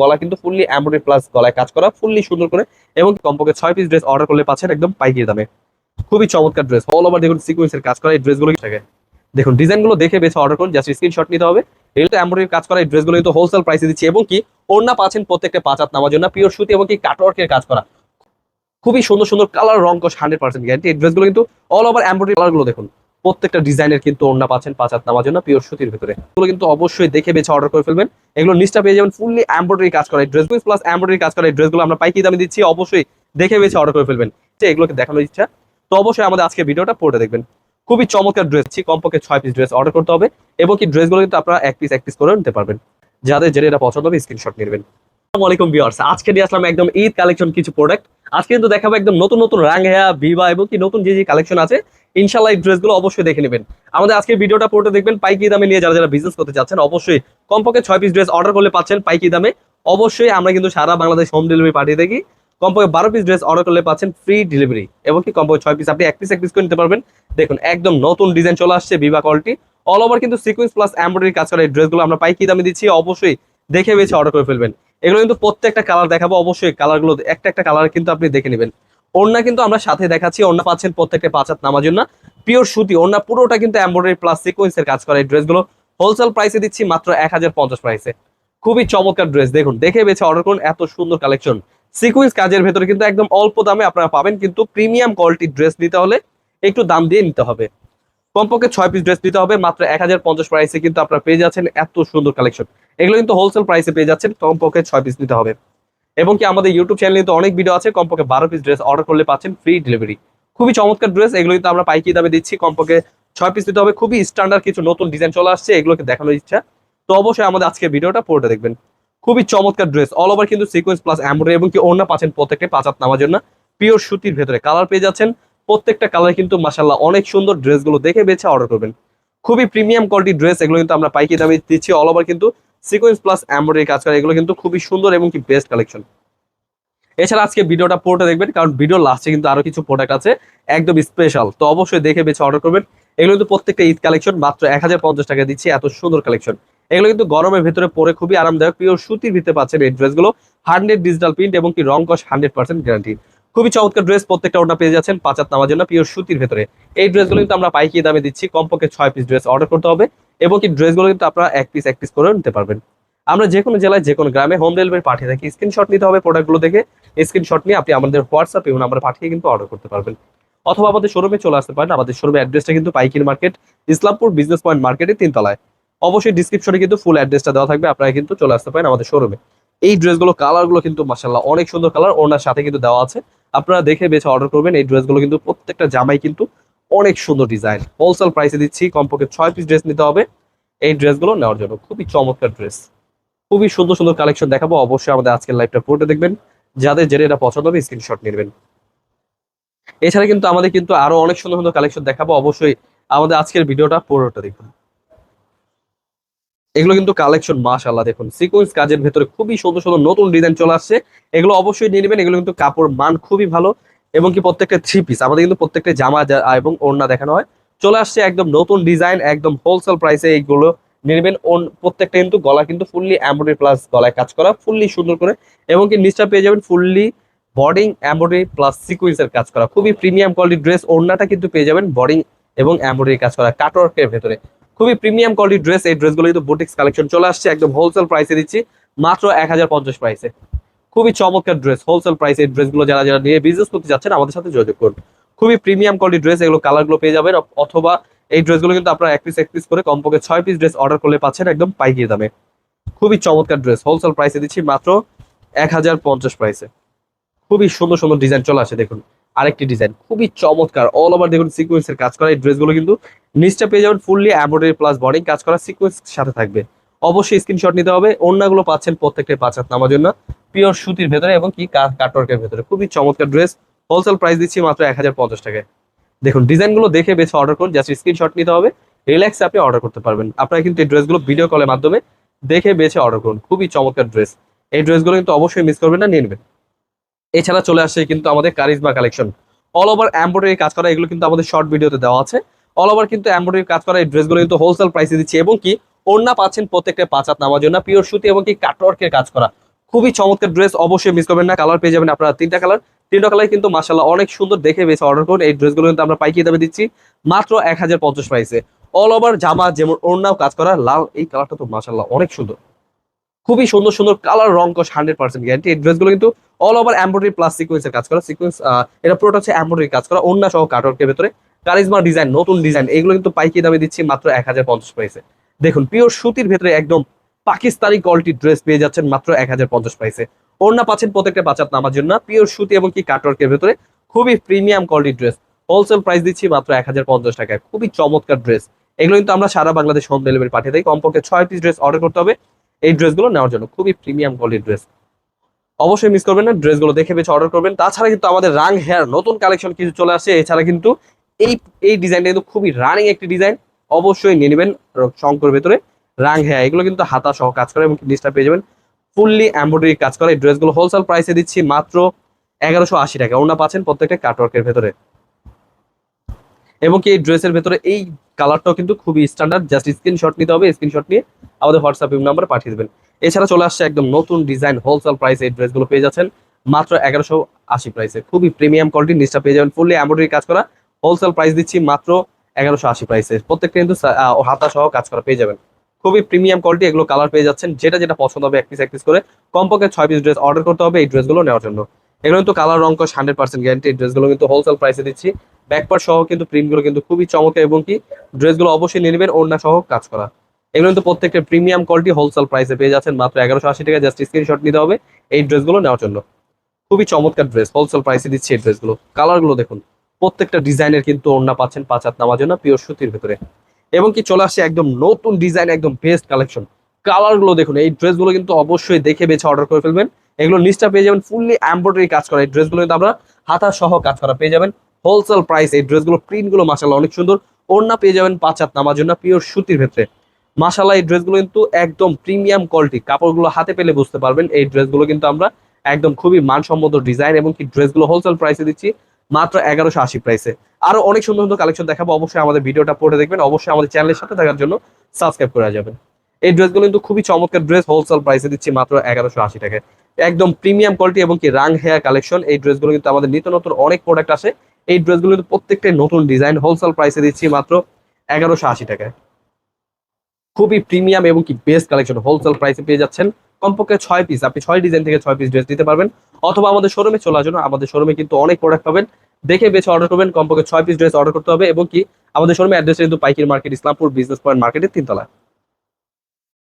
গলা কিন্তু fully embroidery plus গলায় কাজ করা ফুললি সুন্দর করে, এবং কমপক্ষে ছয় পিস ড্রেস অর্ডার করলে পাচ্ছেন একদম পাইকারি দামে। খুবই চমৎকার ড্রেস অল ওভার দেখুন সিকোয়েন্সের কাজ করা এই ড্রেসগুলো থাকে। দেখুন, ডিজাইনগুলো দেখে বেছে অর্ডার করুন জাস্ট স্ক্রিনশট নিতে হবে। এগুলো এমব্রয়ডারি কাজ করা এই ড্রেসগুলো কিন্তু হোলসেল প্রাইসে দিচ্ছি, এবং কি ওড়না পাচ্ছেন প্রত্যেকটা পাঁচ হাত নামার জন্য পিওর সুতি এবং কি কাটওয়ার্কের কাজ করা। খুবই সুন্দর সুন্দর কালার রং কষ হান্ড্রেড পার্সেন্ট গ্যারান্টি এই ড্রেসগুলো কিন্তু অল ওভার এমব্রয়ডারি কালারগুলো দেখুন। প্রত্যেকটা ডিজাইনের কিন্তু ওড়না পাচ্ছেন পাঁচ হাত নামার জন্য পিওর সুতির ভিতরে। এগুলো কিন্তু অবশ্যই দেখে বেছে অর্ডার করে ফেলবেন। এগুলো নিচটা পেয়ে যাবেন ফুললি এমব্রয়ডারি কাজ করা। এই ড্রেসগুলো প্লাস এমব্রয়ডারি কাজ করা ড্রেসগুলো আমরা পাইকি দামে দিচ্ছি, অবশ্যই দেখে বেছে অর্ডার করে ফেলবেন। এগুলোকে দেখানোর ইচ্ছা। তো অবশ্যই আমাদের আজকে ভিডিওটা পড়ে দেখবেন। খুবই চমৎকার ড্রেস ছি কমপক্ষে ছয় পিস ড্রেস অর্ডার করতে হবে এবং কি ড্রেসগুলো কিন্তু আপনারা এক পিস এক পিস করে নিতে পারবেন। যাদের যেটা এটা পছন্দ হবে স্ক্রিনশট নেবেন। আসসালামু আলাইকুম ভিউয়ার্স আজকে নিয়ে আসলাম একদম ঈদ কালেকশন কিছু প্রোডাক্ট আজকে কিন্তু দেখাবো একদম নতুন নতুন রাঙ্গেয়া ভিভা এবং কি নতুন যে যে কালেকশন আছে ইনশাল্লাহ এই ড্রেসগুলো অবশ্যই দেখে নেবেন। আমাদের আজকে ভিডিওটা পড়তে দেখবেন, পাইকি দামে নিয়ে যারা যারা বিজনেস করতে চাচ্ছেন, অবশ্যই কমপক্ষে ছয় পিস ড্রেস অর্ডার করলে পাচ্ছেন পাইকি দামে। অবশ্যই আমরা কিন্তু সারা বাংলাদেশ হোম ডেলিভারি পাঠিয়ে থাকি। কমপক্ষে বারো পিস ড্রেস অর্ডার করলে পাচ্ছেন ফ্রি ডেলিভারি এবং কি কমপক্ষে ছয় পিস আপনি এক পিস এক পিস করে নিতে পারবেন। দেখুন, একদম নতুন ডিজাইন চলে আসছে ভিভা কোয়ালিটি অল ওভার কিন্তু সিকুয়েন্স প্লাস এমব্রয়ডারি কাজ করা এই ড্রেসগুলো আমরা পাইকি দামে দিচ্ছি, অবশ্যই দেখে বেছে অর্ডার করে ফেলবেন। এগুলো কিন্তু প্রত্যেকটা কালার দেখাবো, অবশ্যই কালারগুলো একটা একটা কালার কিন্তু আপনি দেখে নেবেন। ওড়না কিন্তু আমরা সাথে দেখাচ্ছি, ওড়না পাচ্ছেন প্রত্যেকটা পাঁচ হাত নামার জন্য। পিওর সুতি, ওড়না পুরোটা কিন্তু এমব্রয়ডারি প্লাস সিকোয়েন্সের কাজ করা এই ড্রেসগুলো হোলসেল প্রাইসে দিচ্ছি মাত্র এক হাজার পঞ্চাশ প্রাইসে খুবই চমৎকার ড্রেস দেখুন, দেখে বেছে অর্ডার করুন, এত সুন্দর কালেকশন সিকোয়েন্স কাজের ভেতরে কিন্তু একদম অল্প দামে আপনারা পাবেন, কিন্তু প্রিমিয়াম কোয়ালিটির ড্রেস নিতে হলে একটু দাম দিয়ে নিতে হবে। কমপক্ষে ছয় পিস ড্রেস নিতে হবে, মাত্র এক হাজার পঞ্চাশ প্রাইসে কিন্তু আপনারা পেয়ে যাচ্ছেন এত সুন্দর কালেকশন এগুলো কিন্তু হোলসেল প্রাইসে পেয়ে যাচ্ছেন, কমপক্ষে ছয় পিস নিতে হবে। এবং কি আমাদের ইউটিউব চ্যানেলে তো অনেক ভিডিও আছে, কমপক্ষে বারো পিস ড্রেস অর্ডার করলে পাচ্ছেন ফ্রি ডেলিভারি খুবই চমৎকার ড্রেস এগুলো কিন্তু আমরা পাইকি দামে দিচ্ছি, কমপক্ষে ছয় পিস দিতে হবে। খুবই স্ট্যান্ডার্ড কিছু নতুন ডিজাইন চলে আসছে, এগুলোকে দেখানোর ইচ্ছা। তো অবশ্যই আমাদের আজকে ভিডিওটা পড়তে দেখবেন। খুবই চমৎকার ড্রেস অল ওভার কিন্তু সিকোয়েন্স প্লাস এমব্রয়ডারি এবং কি ওড়না পাচ্ছেন প্রত্যেকটা পাঁচাত নামার জন্য। পিওর সুতির ভেতরে কালার পেয়ে যাচ্ছেন। প্রত্যেকটা কালার কিন্তু মাসাল্লাহ অনেক সুন্দর ড্রেসগুলো দেখে বেছে অর্ডার করবেন। খুবই প্রিমিয়াম কোয়ালিটি ড্রেস এগুলো কিন্তু আমরা পাইকি দামে দিচ্ছি অল ওভার কিন্তু সিকোয়েন্স প্লাস এমব্রয়ডারি কাজ করে, এগুলো কিন্তু খুবই সুন্দর এবং কি বেস্ট কালেকশন এছাড়া আজকে ভিডিওটা পুরোটা দেখবেন, কারণ ভিডিও লাস্টে কিন্তু আরও কিছু প্রোডাক্ট আছে, একদম স্পেশাল তো অবশ্যই দেখে বেছে অর্ডার করবেন। এগুলো কিন্তু প্রত্যেকটা ঈদ কালেকশন মাত্র এক হাজার পঞ্চাশ টাকা দিচ্ছি, এত সুন্দর কালেকশন এগুলো কিন্তু গরমের ভেতরে পরে খুবই আরামদায়ক পিওর সুতির ভিতরে পাচ্ছেন এই ড্রেসগুলো হান্ড্রেড ডিজিটাল প্রিন্ট এবং কি রং কস হান্ড্রেড পার্সেন্ট গ্যারান্টি খুবই চমৎকার ড্রেস প্রত্যেকটা ওটা পেয়ে যাচ্ছেন পাঁচাত নামার জন্য পিওর সুতির ভেতরে। এই ড্রেসগুলো কিন্তু আমরা পাইকি দামে দিচ্ছি, কমপক্ষে ছয় পিস ড্রেস অর্ডার করতে হবে, এবং কি ড্রেসগুলো কিন্তু আপনারা এক পিস এক পিস করে নিতে পারবেন। আমরা যে কোনো জেলায়, যে কোনো গ্রামে হোম ডেলিভারি পাঠিয়ে থাকি স্ক্রিনশট নিতে হবে প্রোডাক্টগুলো দেখে স্ক্রিনশট নিয়ে আপনি আমাদের হোয়াটসঅ্যাপ এবং আমরা পাঠিয়ে কিন্তু অর্ডার করতে পারবেন। অথবা আমাদের শোরুমে চলে আসতে পারেন, আমাদের শোরুমের অ্যাড্রেসটা কিন্তু পাইকির মার্কেট ইসলামপুর বিজনেস পয়েন্ট মার্কেটের তিনতলায়। অবশ্যই ডিসক্রিপশনে কিন্তু ফুল অ্যাড্রেসটা দেওয়া থাকবে, আপনারা কিন্তু চলে আসতে পারেন আমাদের শোরুমে এই ড্রেসগুলো কালারগুলো কিন্তু মাসাল্লাহ অনেক সুন্দর কালার ওনার সাথে কিন্তু দেওয়া আছে। আপনারা দেখে বেছে অর্ডার করবেন, এই ড্রেসগুলো কিন্তু প্রত্যেকটা জামাই কিন্তু অনেক সুন্দর ডিজাইন হোলসেল প্রাইসে দিচ্ছি, কমপক্ষে ছয় পিস ড্রেস নিতে হবে। এই ড্রেসগুলো নেওয়ার জন্য খুবই চমৎকার ড্রেস খুবই সুন্দর সুন্দর কালেকশন দেখাবো। অবশ্যই আমাদের আজকের লাইভটা পড়তে দেখবেন। যাদের যেটা এটা পছন্দ হবে স্ক্রিনশট নেবেন। এছাড়া কিন্তু আমাদের কিন্তু আরও অনেক সুন্দর সুন্দর কালেকশন দেখাবো। অবশ্যই আমাদের আজকের ভিডিওটা পুরোটা দেখুন। এগুলো কিন্তু কালেকশন মাশাল্লাহ দেখুন। সিকোয়েন্স কাজের ভেতরে খুবই সুন্দর সুন্দর নতুন ডিজাইন চলে আসছে। এগুলো অবশ্যই নিয়ে নেবেন, এগুলো কিন্তু কাপড় মান খুবই ভালো এবং কি প্রত্যেকটা থ্রি পিস আমাদের কিন্তু প্রত্যেকটা জামা এবং ওড়না দেখানো হয়। চলে আসছে একদম নতুন ডিজাইন একদম হোলসেল প্রাইসে এইগুলো নেবেন। প্রত্যেকটা কিন্তু গলা কিন্তু ফুললি এমব্রয়ডারি প্লাস গলায় কাজ করা ফুললি সুন্দর করে এবং কি নিচটা পেয়ে যাবেন ফুললি বডিং এমব্রয়ডারি প্লাস সিকুয়েন্সের কাজ করা। খুবই প্রিমিয়াম কোয়ালিটির ড্রেস ওড়নাটা কিন্তু পেয়ে যাবেন বডিং এবং এমব্রয়ডারি কাজ করা কাটওয়ার্কের ভেতরে। খুবই প্রিমিয়াম কোয়ালিটির ড্রেস এই ড্রেসগুলো কিন্তু বুটিক্স কালেকশন চলে আসছে, একদম হোলসেল প্রাইসে দিচ্ছি, মাত্র এক হাজার পঞ্চাশ প্রাইসে খুবই চমৎকার ড্রেস হোলসেল প্রাইসে এই ড্রেসগুলো যারা যারা নিয়ে বিজনেস করতে যাচ্ছেন, আমাদের সাথে যোগাযোগ করুন। খুবই প্রিমিয়াম কোয়ালিটির ড্রেস এগুলো কালারগুলো পেয়ে যাবেন, অথবা এই ড্রেসগুলো কিন্তু আপনারা এক পিস এক পিস করে কমপক্ষে ছয় পিস ড্রেস অর্ডার করলে পাচ্ছেন একদম পাইকারি দামে। খুবই চমৎকার ড্রেস হোলসেল প্রাইসে দিচ্ছি মাত্র এক হাজার পঞ্চাশ প্রাইসে খুবই সুন্দর সুন্দর ডিজাইন চলে আসে, দেখুন। আরেকটি ডিজাইন খুবই চমৎকার। অল ওভার দেখুন সিকোয়েন্সের কাজ করা এই ড্রেসগুলো কিন্তু নিচটা পেয়ে যাবেন ফুললি এমব্রয়ডারি প্লাস বডিং কাজ করা সিকোয়েন্স সাথে থাকবে। অবশ্যই স্ক্রিনশট নিতে হবে। অন্যগুলো পাচ্ছেন প্রত্যেকটা পাঁচ হাত নামার জন্য। পিওর সুতির ভেতরে এবং কি কাটওয়ার্কের ভেতরে। খুবই চমৎকার ড্রেস হোলসেল প্রাইস দিচ্ছি মাত্র এক হাজার পঞ্চাশ টাকায়। দেখুন ডিজাইনগুলো দেখে বেছে অর্ডার করুন। জাস্ট স্ক্রিনশট নিতে হবে। রিল্যাক্সে আপনি অর্ডার করতে পারবেন। আপনারা কিন্তু এই ড্রেসগুলো ভিডিও কলের মাধ্যমে দেখে বেছে অর্ডার করুন। খুবই চমৎকার ড্রেস এই ড্রেসগুলো কিন্তু অবশ্যই মিস করবেন না, নিয়ে নেবেন। এছাড়া চলে আসে কিন্তু আমাদের charisma collection all over embroidery কাজ করা, এগুলো কিন্তু আমাদের শর্ট ভিডিওতে দেওয়া আছে। অল ওভার কিন্তু এমব্রয়ডারি কাজ করা, এই ড্রেসগুলো কিন্তু হোলসেল প্রাইসে দিচ্ছি এবং কি ওড়না পাচ্ছেন প্রত্যেকটা পাঁচ হাত নামার জন্য পিওর সুতি এবং কি কাটওয়ার্কের কাজ করা। খুবই চমৎকার ড্রেস অবশ্যই মিস করবেন না কালার পেয়ে যাবেন আপনারা তিনটা কালার তিনটা কালার কিন্তু মাসাল্লাহ অনেক সুন্দর দেখে বেছে অর্ডার করুন। এই ড্রেসগুলো কিন্তু আমরা পাইকিয়ে দামে দিচ্ছি মাত্র এক হাজার পঞ্চাশ প্রাইসে অল ওভার জামা, যেমন ওড়নাও কাজ করা, লাল, এই কালারটা তো মাসাল্লাহ অনেক সুন্দর। খুবই সুন্দর সুন্দর কালার রং কস হান্ড্রেড পার্সেন্ট গ্যারান্টি এই ড্রেসগুলো কিন্তু অল ওভার এমব্রয়ডারি প্লাস সিকোয়েন্সের কাজ করা সিকোয়েন্স এটা পুরোটা হচ্ছে এমব্রয়ডারি কাজ করা ওড়না সহ কাটওয়ার্কের ভেতরে। কারিজমা ডিজাইন নতুন ডিজাইন এগুলো কিন্তু পাইকি দামে দিচ্ছি মাত্র এক হাজার পঞ্চাশ প্রাইসে দেখুন পিওর সুতির ভেতরে একদম পাকিস্তানি কোয়ালিটির ড্রেস পেয়ে যাচ্ছেন মাত্র এক হাজার পঞ্চাশ প্রাইসে ওড়না পাচ্ছেন প্রত্যেকটা বাচ্চার নামার জন্য পিওর সুতি এবং কি কাটওয়ার্কের ভেতরে খুবই প্রিমিয়াম কোয়ালিটির ড্রেস হোলসেল প্রাইস দিচ্ছি মাত্র এক হাজার পঞ্চাশ টাকায়, খুবই চমৎকার ড্রেস এগুলো কিন্তু আমরা সারা বাংলাদেশ হোম ডেলিভারি পাঠিয়ে দিই কমপক্ষে ছয় পিস ড্রেস অর্ডার করতে হবে। এই ড্রেসগুলো নেওয়ার জন্য খুবই প্রিমিয়াম কোয়ালিটির ড্রেস অবশ্যই মিস করবেন না, ড্রেসগুলো দেখে বেছে অর্ডার করবেন। তাছাড়া কিন্তু আমাদের রাং হেয়ার নতুন কালেকশন কিছু চলে আসে এছাড়া কিন্তু এই এই ডিজাইনটা কিন্তু খুবই রানিং একটি ডিজাইন অবশ্যই নিয়ে নেবেন শঙ্কর ভেতরে রাং হেয়ার এগুলো কিন্তু হাতা সহ কাজ করে এবং জিনিসটা পেয়ে যাবেন। ফুললি এমব্রয়ডারি কাজ করা, এই ড্রেসগুলো হোলসেল প্রাইসে দিচ্ছি মাত্র এগারোশো আশি টাকা। ওনা পাচ্ছেন প্রত্যেকটা কাটওয়ার্কের ভেতরে। এবং কি এই ড্রেসের ভেতরে এই কালারটাও কিন্তু খুবই স্ট্যান্ডার্ড জাস্ট স্ক্রিনশট নিতে হবে স্ক্রিনশট নিয়ে আমাদের হোয়াটসঅ্যাপ নাম্বারে পাঠিয়ে দেবেন। এছাড়া চলে আসছে একদম নতুন ডিজাইন হোলসেল প্রাইস এই ড্রেসগুলো পেয়ে যাচ্ছেন। মাত্র এগারোশো আশি প্রাইসে খুবই প্রিমিয়াম কোয়ালিটির নিচটা পেয়ে যাবেন ফুললি এমব্রয়ডারি কাজ করা। হোলসেল প্রাইস দিচ্ছি মাত্র এগারোশো আশি প্রাইসে প্রত্যেকটা কিন্তু হাতা সহ কাজ করা পেয়ে যাবেন। খুবই প্রিমিয়াম কোয়ালিটি এগুলো কালার পেয়ে যাচ্ছেন। যেটা যেটা পছন্দ হবে এক পিস এক পিস করে কমপক্ষে ছয় পিস ড্রেস অর্ডার করতে হবে এই ড্রেসগুলো নেওয়ার জন্য। এগুলো কিন্তু কালার রঙ হান্ড্রেড পার্সেন্ট গ্যারান্টি এই ড্রেসগুলো কিন্তু হোলসেল প্রাইসে দিচ্ছি। ব্যাকপার সহ কিন্তু প্রিন্টগুলো কিন্তু খুবই চমকে এবং কি ড্রেসগুলো অবশ্যই নিয়ে নেবেন, ওড়না সহ কাজ করা। এগুলো কিন্তু প্রত্যেকটা প্রিমিয়াম কোয়ালিটি হোলসেল প্রাইসে পেয়ে যাচ্ছেন। মাত্র এগারোশো আশি টাকা জাস্ট স্ক্রিনশট নিতে হবে এই ড্রেসগুলো নেওয়ার জন্য। খুবই চমৎকার ড্রেস হোলসেল প্রাইসে দিচ্ছে এই ড্রেসগুলো কালারগুলো দেখুন, প্রত্যেকটা ডিজাইনের কিন্তু ওড়না পাচ্ছেন পাঁচ হাত নামার জন্য পিওর সুতির ভেতরে। এবং কি চলে আসছে একদম নতুন ডিজাইন একদম বেস্ট কালেকশন কালারগুলো দেখুন, এই ড্রেসগুলো কিন্তু অবশ্যই দেখে বেছে অর্ডার করে ফেলবেন। এগুলো নিচটা পেয়ে যাবেন ফুললি এমব্রয়ডারি কাজ করা এই ড্রেসগুলো কিন্তু আমরা হাতা সহ কাজ করা পেয়ে যাবেন। হোলসেল প্রাইস এই ড্রেসগুলো প্রিন্টগুলো মাসাল্লাহ অনেক সুন্দর। ওড়না পেয়ে যাবেন পাঁচ হাত নামার জন্য পিওর সুতির ভেতরে। মাসাল্লাহ এই ড্রেসগুলো কিন্তু একদম প্রিমিয়াম কোয়ালিটি কাপড়গুলো হাতে পেলে বুঝতে পারবেন, এই ড্রেসগুলো কিন্তু আমরা একদম খুবই মানসম্মত ডিজাইন এবং কি ড্রেসগুলো হোলসেল প্রাইসে দিচ্ছি মাত্র এগারোশো আশি প্রাইসে আরও অনেক সুন্দর সুন্দর কালেকশন দেখাবো, অবশ্যই আমাদের ভিডিওটা পড়ে দেখবেন, অবশ্যই আমাদের চ্যানেলের সাথে থাকার জন্য সাবস্ক্রাইব করা যাবেন। এই ড্রেসগুলো কিন্তু খুবই চমৎকার ড্রেস হোলসেল প্রাইসে দিচ্ছি মাত্র এগারোশো আশি টাকায়। একদম প্রিমিয়াম কোয়ালিটি এবং কি রাং হেয়ার কালেকশন এই ড্রেসগুলো কিন্তু আমাদের নিত্য নতুন অনেক প্রোডাক্ট আসে। এই ড্রেসগুলো কিন্তু প্রত্যেকটাই নতুন ডিজাইন হোলসেল প্রাইসে দিচ্ছি মাত্র এগারোশো আশি টাকায়। খুবই প্রিমিয়াম এবং কি বেস্ট কালেকশন হোলসেল প্রাইসে পেয়ে যাচ্ছেন। কমপক্ষে ছয় পিস আপনি ছয় ডিজাইন থেকে ছয় পিস ড্রেস দিতে পারবেন। অথবা আমাদের শোরুমে চলে আসুন, আমাদের শোরুমে কিন্তু অনেক প্রোডাক্ট পাবেন। দেখে বেছে অর্ডার করবেন, কমপক্ষে ছয় পিস ড্রেস অর্ডার করতে হবে এবং কি আমাদের শোরুমে অ্যাড্রেস কিন্তু পাইকির মার্কেট ইসলামপুর বিজনেস পয়েন্ট মার্কেটের তিনতলা